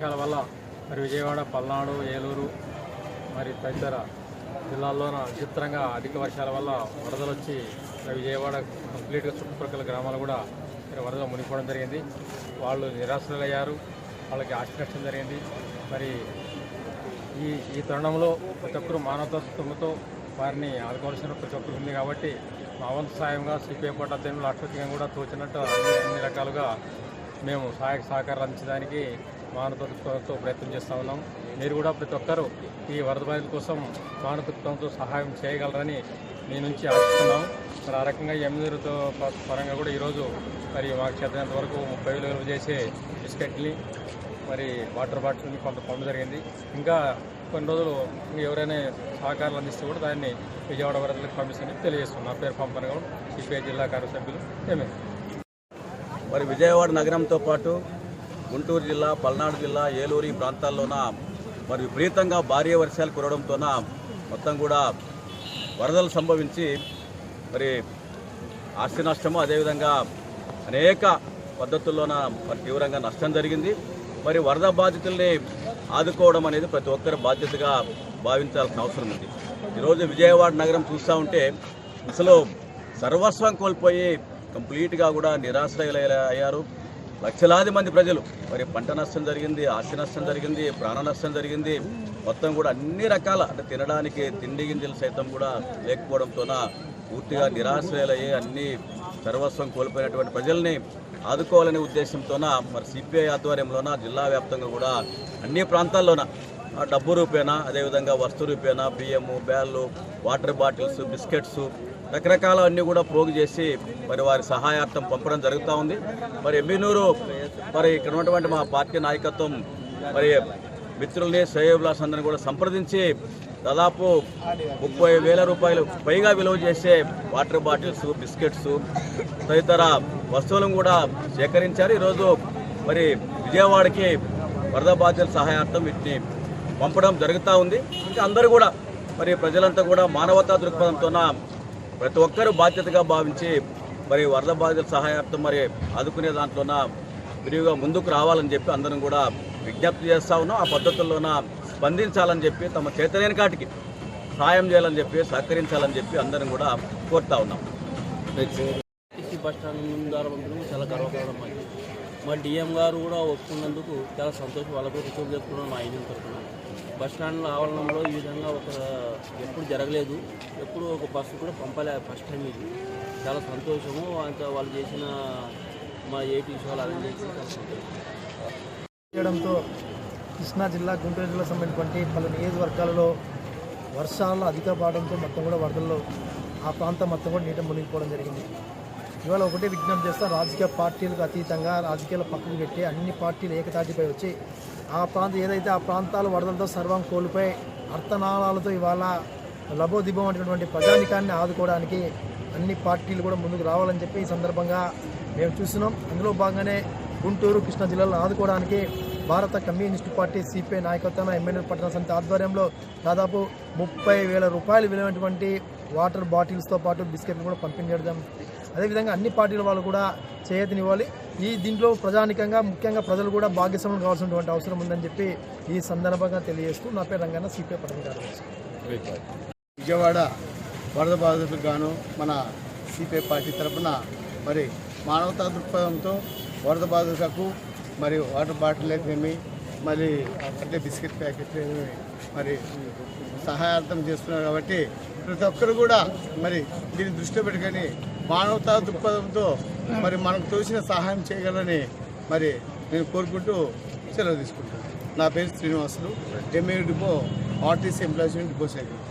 వర్షాల వల్ల మరి విజయవాడ పల్నాడు ఏలూరు మరి తదితర జిల్లాల్లోన విచిత్రంగా అధిక వర్షాల వల్ల వరదలు వచ్చి విజయవాడ కంప్లీట్గా చుట్టుపక్కల గ్రామాలు కూడా మరి వరద మునిగిపోవడం జరిగింది. వాళ్ళు నిరాశ్రయులయ్యారు వాళ్ళకి ఆస్తి నష్టం జరిగింది. మరి ఈ ఈ తరుణంలో ప్రతి ఒక్కరు మానవతత్వంతో వారిని ఆదుకోవాల్సిన ప్రతి ఒక్కరు ఉంది కాబట్టి మా వంతు సాయంగా సిపిఐ పార్టీ అధ్యయనంలో కూడా తోచినట్టు అన్ని అన్ని రకాలుగా మేము సహాయక సహకారాలు అందించడానికి మానవత్వంతో ప్రయత్నం చేస్తూ ఉన్నాం. మీరు కూడా ప్రతి ఒక్కరూ ఈ వరద బాధితుల కోసం మానవత్వంతో సహాయం చేయగలరని మీ నుంచి ఆశిస్తున్నాం. మరి ఆ రకంగా ఎమ్మెల్యేలతో పరంగా కూడా ఈరోజు మరి మాకు చేతనంత వరకు ముప్పై వేలు విలువ చేసే బిస్కెట్ని మరి వాటర్ బాటిల్ని కొంత పొందడం జరిగింది. ఇంకా కొన్ని రోజులు ఎవరైనా సహకారాలు అందిస్తే కూడా దాన్ని విజయవాడ వరదలకు పంపిస్తామని తెలియజేస్తున్నాం. నా పేరు పంపన గౌడ్ సిపిఐ జిల్లా కార్యసభ్యులు ఏమే మరి విజయవాడ నగరంతో పాటు గుంటూరు జిల్లా పల్నాడు జిల్లా ఏలూరు ఈ ప్రాంతాల్లోన మరి విపరీతంగా భారీ వర్షాలు కురవడంతోన మొత్తం కూడా వరదలు సంభవించి మరి ఆస్తి నష్టము అదేవిధంగా అనేక పద్ధతుల్లోన మరి తీవ్రంగా నష్టం జరిగింది. మరి వరద బాధితుల్ని ఆదుకోవడం అనేది ప్రతి ఒక్కరి బాధ్యతగా భావించాల్సిన అవసరం ఉంది. ఈరోజు విజయవాడ నగరం చూస్తూ ఉంటే అసలు సర్వస్వం కోల్పోయి కంప్లీట్గా కూడా నిరాశ్రయులయ్యారు లక్షలాది మంది ప్రజలు. మరి పంట నష్టం జరిగింది ఆస్తి నష్టం జరిగింది ప్రాణ నష్టం జరిగింది. మొత్తం కూడా అన్ని రకాల అంటే తినడానికి తిండి గింజలు సైతం కూడా లేకపోవడంతోన పూర్తిగా నిరాశ్రయాలయ్యి అన్ని సర్వస్వం కోల్పోయినటువంటి ప్రజల్ని ఆదుకోవాలనే ఉద్దేశంతోన మరి సిపిఐ ఆధ్వర్యంలోన జిల్లా వ్యాప్తంగా కూడా అన్ని ప్రాంతాల్లోన డబ్బు రూపేనా అదేవిధంగా వస్తు రూపేనా బియ్యము బ్యాళ్ళు వాటర్ బాటిల్స్ బిస్కెట్స్ రకరకాల అన్నీ కూడా ప్రోగు చేసి మరి వారి సహాయార్థం పంపడం జరుగుతూ ఉంది. మరి ఎమ్మినూరు మరి ఇక్కడ ఉన్నటువంటి మా పార్టీ నాయకత్వం మరి మిత్రుల్ని శ్రేయోభిలాష్ అందరిని కూడా సంప్రదించి దాదాపు ముప్పై వేల రూపాయలు పైగా విలువ చేసే వాటర్ బాటిల్స్ బిస్కెట్స్ తదితర వస్తువులను కూడా సేకరించారు. ఈరోజు మరి విజయవాడకి వరద బాధ్యతల సహాయార్థం వీటిని పంపడం జరుగుతూ ఉంది. ఇంకా అందరూ కూడా మరి ప్రజలంతా కూడా మానవతా దృక్పథంతోన ప్రతి ఒక్కరూ బాధ్యతగా భావించి మరి వరద బాధితుల సహాయార్థం మరి ఆదుకునే దాంట్లోన విరివిగా ముందుకు రావాలని చెప్పి అందరం కూడా విజ్ఞప్తి చేస్తా ఉన్నాం. ఆ పద్ధతుల్లోన స్పందించాలని చెప్పి తమ చేతలేని కాటికి సహాయం చేయాలని చెప్పి సహకరించాలని చెప్పి అందరం కూడా కోరుతా ఉన్నాం. బస్ స్టాండ్ ముందు చాలా గర్వకారణం మా డిఎం గారు కూడా వస్తున్నందుకు చాలా సంతోషం. వాళ్ళకు రిసీవ్ చేసుకున్నాం మా ఐదు తరఫున. బస్ స్టాండ్ల ఆవరణంలో ఈ విధంగా ఒక ఎప్పుడు జరగలేదు. ఎప్పుడు ఒక బస్సు కూడా పంపలే ఫస్ట్ టైం ఇది. చాలా సంతోషము. అంత వాళ్ళు చేసిన మా ఏపీ వాళ్ళు అరేంజ్ చేసి చేయడంతో కృష్ణా జిల్లా గుంటూరు జిల్లా సంబంధించినటువంటి పలు నియోజకవర్గాలలో వర్షాలు అధిక పాడంతో మొత్తం కూడా వరదల్లో ఆ ప్రాంతం మొత్తం కూడా నీట మునిగిపోవడం జరిగింది. ఇవాళ ఒకటే విజ్ఞప్తి చేస్తా రాజకీయ పార్టీలకు అతీతంగా రాజకీయాల పక్కకు పెట్టి అన్ని పార్టీలు ఏకతాటిపై వచ్చి ఆ ప్రాంతం ఏదైతే ఆ ప్రాంతాలు వరదలతో సర్వం కోల్పోయి అర్థనాళాలతో ఇవాళ లబోదిబం అనేటువంటి ప్రజానికాన్ని ఆదుకోవడానికి అన్ని పార్టీలు కూడా ముందుకు రావాలని చెప్పి ఈ సందర్భంగా మేము చూస్తున్నాం. అందులో భాగంగానే గుంటూరు కృష్ణా జిల్లాలో ఆదుకోవడానికి భారత కమ్యూనిస్ట్ పార్టీ సిపిఐ నాయకత్వం ఎమ్మెల్యే పట్టణ సమితి ఆధ్వర్యంలో దాదాపు ముప్పై వేల రూపాయలు విలువైనటువంటి వాటర్ బాటిల్స్తో పాటు బిస్కెట్లు కూడా పంపిణీ చేయడం. అదేవిధంగా అన్ని పార్టీల వాళ్ళు కూడా చేయతనివ్వాలి. ఈ దీంట్లో ప్రజానికంగా ముఖ్యంగా ప్రజలు కూడా భాగ్యస్వాములు కావాల్సినటువంటి అవసరం ఉందని చెప్పి ఈ సందర్భంగా తెలియజేస్తూ నా పేరు రంగన్న సిపిఐ పట్టణ కార్యదర్శి. విజయవాడ వరద బాధితులకు గాను మన సిపిఐ పార్టీ తరఫున మరి మానవతా దృక్పథంతో వరద బాధితులకు మరి వాటర్ బాటిల్ ఏమి మరి అంటే బిస్కెట్ ప్యాకెట్లు ఏమి మరి సహాయార్థం చేస్తున్నారు కాబట్టి ప్రతి ఒక్కరు కూడా మరి దీన్ని దృష్టిలో పెట్టుకొని మానవతా దృక్పథంతో మరి మనకు తోచిన సహాయం చేయగలని మరి నేను కోరుకుంటూ సెలవు తీసుకుంటాను నా పేరు Srinivasulu. MA depot RTC employees depot secretary